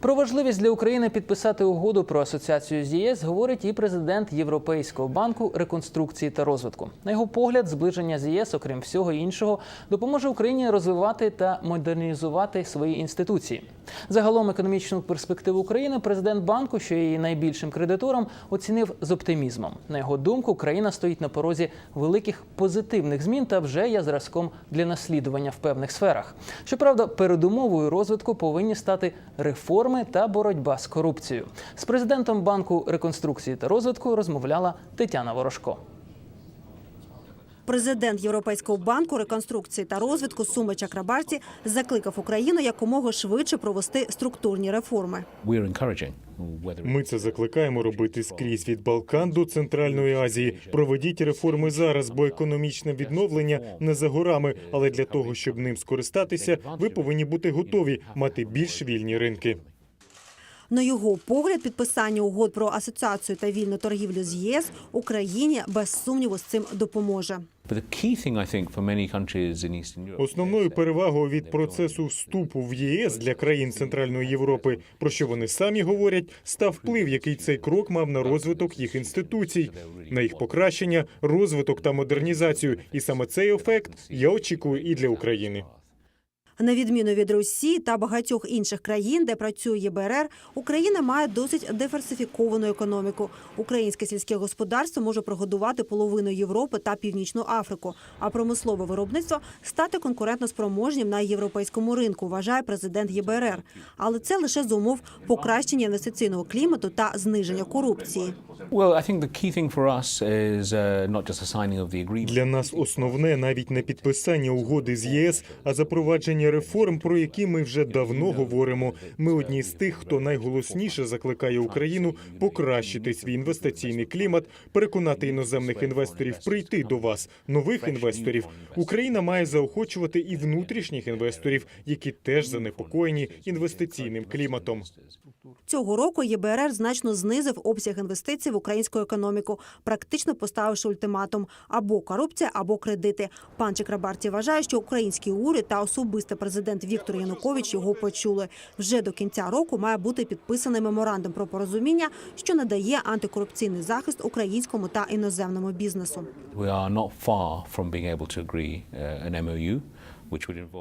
Про важливість для України підписати угоду про асоціацію з ЄС говорить і президент Європейського банку реконструкції та розвитку. На його погляд, зближення з ЄС, окрім всього іншого, допоможе Україні розвивати та модернізувати свої інституції. Загалом економічну перспективу України президент банку, що є її найбільшим кредитором, оцінив з оптимізмом. На його думку, країна стоїть на порозі великих позитивних змін та вже є зразком для наслідування в певних сферах. Щоправда, передумовою розвитку повинні стати реформи та боротьба з корупцією. З президентом банку реконструкції та розвитку розмовляла Тетяна Ворожко. Президент Європейського банку реконструкції та розвитку Суми Чакрабарті закликав Україну якомога швидше провести структурні реформи. Ми це закликаємо робити скрізь від Балкан до Центральної Азії. Проведіть реформи зараз, бо економічне відновлення не за горами. Але для того, щоб ним скористатися, ви повинні бути готові мати більш вільні ринки. На його погляд, підписання угод про асоціацію та вільну торгівлю з ЄС Україні без сумніву з цим допоможе. Основною перевагою від процесу вступу в ЄС для країн Центральної Європи, про що вони самі говорять, став вплив, який цей крок мав на розвиток їх інституцій, на їх покращення, розвиток та модернізацію. І саме цей ефект я очікую і для України. На відміну від Росії та багатьох інших країн, де працює ЄБРР, Україна має досить диверсифіковану економіку. Українське сільське господарство може прогодувати половину Європи та Північну Африку, а промислове виробництво стати конкурентноспроможнім на європейському ринку, вважає президент ЄБРР. Але це лише з умов покращення інвестиційного клімату та зниження корупції. uh, Для нас основне навіть не підписання угоди з ЄС, а запровадження реформ, про які ми вже давно говоримо. Ми одні з тих, хто найголосніше закликає Україну покращити свій інвестиційний клімат, переконати іноземних інвесторів прийти до вас, нових інвесторів. Україна має заохочувати і внутрішніх інвесторів, які теж занепокоєні інвестиційним кліматом. Цього року ЄБРР значно знизив обсяг інвестицій в українську економіку, практично поставивши ультиматум або корупція, або кредити. Пан Чекрабарті вважає, що український уряд та особисто президент Віктор Янукович його почули. Вже до кінця року має бути підписаний меморандум про порозуміння, що надає антикорупційний захист українському та іноземному бізнесу. we are not far from being able to agree uh, an MOU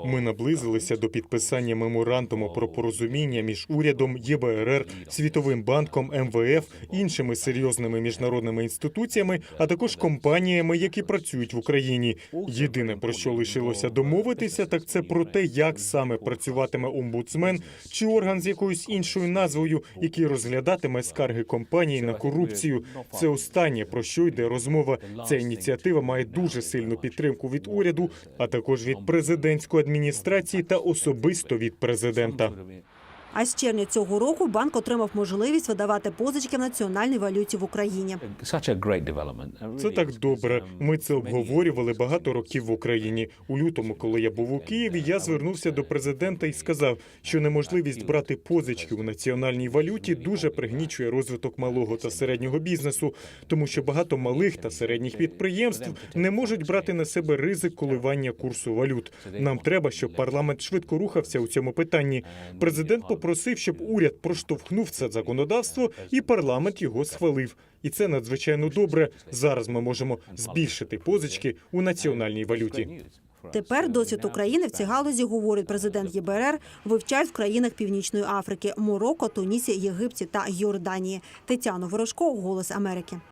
Ми наблизилися до підписання меморандуму про порозуміння між урядом, ЄБРР, Світовим банком, МВФ, іншими серйозними міжнародними інституціями, а також компаніями, які працюють в Україні. Єдине про що лишилося домовитися, так це про те, як саме працюватиме омбудсмен чи орган з якоюсь іншою назвою, який розглядатиме скарги компаній на корупцію. Це останнє про що йде розмова. Ця ініціатива має дуже сильну підтримку від уряду, а також від президентської адміністрації та особисто від президента. А з червня цього року банк отримав можливість видавати позички в національній валюті в Україні. Це так добре. um, Ми це обговорювали багато років в Україні. У лютому, коли я був у Києві, я звернувся до президента і сказав, що неможливість брати позички у національній валюті дуже пригнічує розвиток малого та середнього бізнесу, тому що багато малих та середніх підприємств не можуть брати на себе ризик коливання курсу валют. Нам треба, щоб парламент швидко рухався у цьому питанні. Президент попросив, щоб уряд проштовхнув це законодавство, і парламент його схвалив. І це надзвичайно добре. Зараз ми можемо збільшити позички у національній валюті. Тепер досвід України в цій галузі, говорить президент ЄБРР, вивчають в країнах Північної Африки – Марокко, Тунісі, Єгипті та Йорданії. Тетяна Ворожко, Голос Америки.